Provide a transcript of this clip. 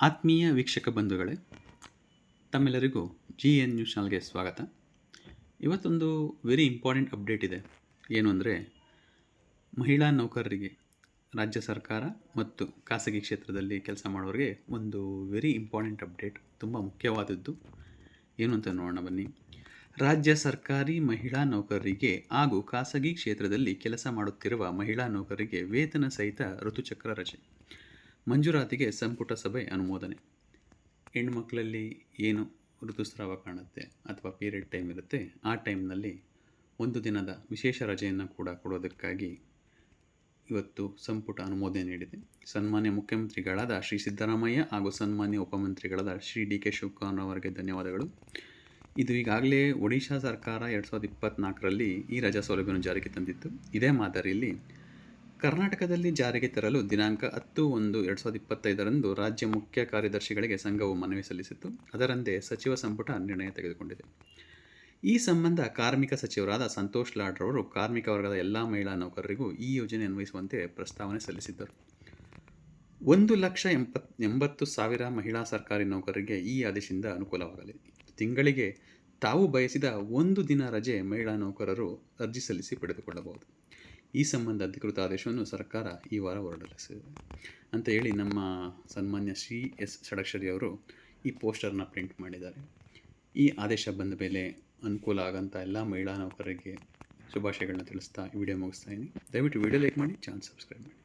ಆತ್ಮೀಯ ವೀಕ್ಷಕ ಬಂಧುಗಳೇ, ತಮ್ಮೆಲ್ಲರಿಗೂ ಜಿ ಎನ್ ನ್ಯೂಸ್ ಚಾನಲ್ಗೆ ಸ್ವಾಗತ. ಇವತ್ತೊಂದು ವೆರಿ ಇಂಪಾರ್ಟೆಂಟ್ ಅಪ್ಡೇಟ್ ಇದೆ. ಏನು ಅಂದರೆ, ಮಹಿಳಾ ನೌಕರರಿಗೆ, ರಾಜ್ಯ ಸರ್ಕಾರ ಮತ್ತು ಖಾಸಗಿ ಕ್ಷೇತ್ರದಲ್ಲಿ ಕೆಲಸ ಮಾಡೋರಿಗೆ ಒಂದು ವೆರಿ ಇಂಪಾರ್ಟೆಂಟ್ ಅಪ್ಡೇಟ್ ತುಂಬ ಮುಖ್ಯವಾದದ್ದು. ಏನು ಅಂತ ನೋಡೋಣ ಬನ್ನಿ. ರಾಜ್ಯ ಸರ್ಕಾರಿ ಮಹಿಳಾ ನೌಕರರಿಗೆ ಹಾಗೂ ಖಾಸಗಿ ಕ್ಷೇತ್ರದಲ್ಲಿ ಕೆಲಸ ಮಾಡುತ್ತಿರುವ ಮಹಿಳಾ ನೌಕರರಿಗೆ ವೇತನ ಸಹಿತ ಋತುಚಕ್ರ ರಜೆ. ಮಂಜೂರಾತಿಗೆ ಸಂಪುಟ ಸಭೆ ಅನುಮೋದನೆ. ಹೆಣ್ಮಕ್ಳಲ್ಲಿ ಏನು ಋತುಸ್ರಾವ ಕಾಣುತ್ತೆ ಅಥವಾ ಪೀರಿಯಡ್ ಟೈಮ್ ಇರುತ್ತೆ, ಆ ಟೈಮ್ನಲ್ಲಿ ಒಂದು ದಿನದ ವಿಶೇಷ ರಜೆಯನ್ನು ಕೂಡ ಕೊಡೋದಕ್ಕಾಗಿ ಇವತ್ತು ಸಂಪುಟ ಅನುಮೋದನೆ ನೀಡಿದೆ. ಸನ್ಮಾನ್ಯ ಮುಖ್ಯಮಂತ್ರಿಗಳಾದ ಶ್ರೀ ಸಿದ್ದರಾಮಯ್ಯ ಹಾಗೂ ಸನ್ಮಾನ್ಯ ಉಪಮಂತ್ರಿಗಳಾದ ಶ್ರೀ ಡಿ ಕೆ ಶಿವಕುಮಾರ್ ಅವರಿಗೆ ಧನ್ಯವಾದಗಳು. ಇದು ಈಗಾಗಲೇ ಒಡಿಶಾ ಸರ್ಕಾರ ಎರಡು ಸಾವಿರದ ಇಪ್ಪತ್ತ್ನಾಲ್ಕರಲ್ಲಿ ಈ ರಜಾ ಸೌಲಭ್ಯವನ್ನು ಜಾರಿಗೆ ತಂದಿತ್ತು. ಇದೇ ಮಾದರಿಯಲ್ಲಿ ಕರ್ನಾಟಕದಲ್ಲಿ ಜಾರಿಗೆ ತರಲು ದಿನಾಂಕ ಹತ್ತು ಒಂದು ಎರಡ್ ಸಾವಿರದ ಇಪ್ಪತ್ತೈದರಂದು ರಾಜ್ಯ ಮುಖ್ಯ ಕಾರ್ಯದರ್ಶಿಗಳಿಗೆ ಸಂಘವು ಮನವಿ ಸಲ್ಲಿಸಿತ್ತು. ಅದರಂತೆ ಸಚಿವ ಸಂಪುಟ ನಿರ್ಣಯ ತೆಗೆದುಕೊಂಡಿದೆ. ಈ ಸಂಬಂಧ ಕಾರ್ಮಿಕ ಸಚಿವರಾದ ಸಂತೋಷ್ ಲಾಡ್ರವರು ಕಾರ್ಮಿಕ ವರ್ಗದ ಎಲ್ಲ ಮಹಿಳಾ ನೌಕರರಿಗೂ ಈ ಯೋಜನೆ ಅನ್ವಯಿಸುವಂತೆ ಪ್ರಸ್ತಾವನೆ ಸಲ್ಲಿಸಿದ್ದರು. ಒಂದು ಲಕ್ಷ ಎಂಬತ್, ಎಂಬತ್ತು ಸಾವಿರ ಮಹಿಳಾ ಸರ್ಕಾರಿ ನೌಕರರಿಗೆ ಈ ಆದೇಶದಿಂದ ಅನುಕೂಲವಾಗಲಿದೆ ತಿಂಗಳಿಗೆ ತಾವು ಬಯಸಿದ ಒಂದು ದಿನ ರಜೆ ಮಹಿಳಾ ನೌಕರರು ಅರ್ಜಿ ಸಲ್ಲಿಸಿ ಪಡೆದುಕೊಳ್ಳಬಹುದು. ಈ ಸಂಬಂಧ ಅಧಿಕೃತ ಆದೇಶವನ್ನು ಸರ್ಕಾರ ಈ ವಾರ ಹೊರಡಿಸಿದೆ. ಅಂತ ಹೇಳಿ ನಮ್ಮ ಸನ್ಮಾನ್ಯ ಶ್ರೀ ಎಸ್ ಷಡಕ್ಷರಿ ಅವರು ಈ ಪೋಸ್ಟರ್ನ ಪ್ರಿಂಟ್ ಮಾಡಿದ್ದಾರೆ. ಈ ಆದೇಶ ಬಂದ ಮೇಲೆ ಅನುಕೂಲ ಆಗೋಂಥ ಎಲ್ಲ ಮಹಿಳಾ ನೌಕರರಿಗೆ ಶುಭಾಶಯಗಳನ್ನ ತಿಳಿಸ್ತಾ ಈ ವಿಡಿಯೋ ಮುಗಿಸ್ತಾ ಇದ್ದೀನಿ. ದಯವಿಟ್ಟು ವಿಡಿಯೋ ಲೈಕ್ ಮಾಡಿ, ಚಾನಲ್ ಸಬ್ಸ್ಕ್ರೈಬ್ ಮಾಡಿ.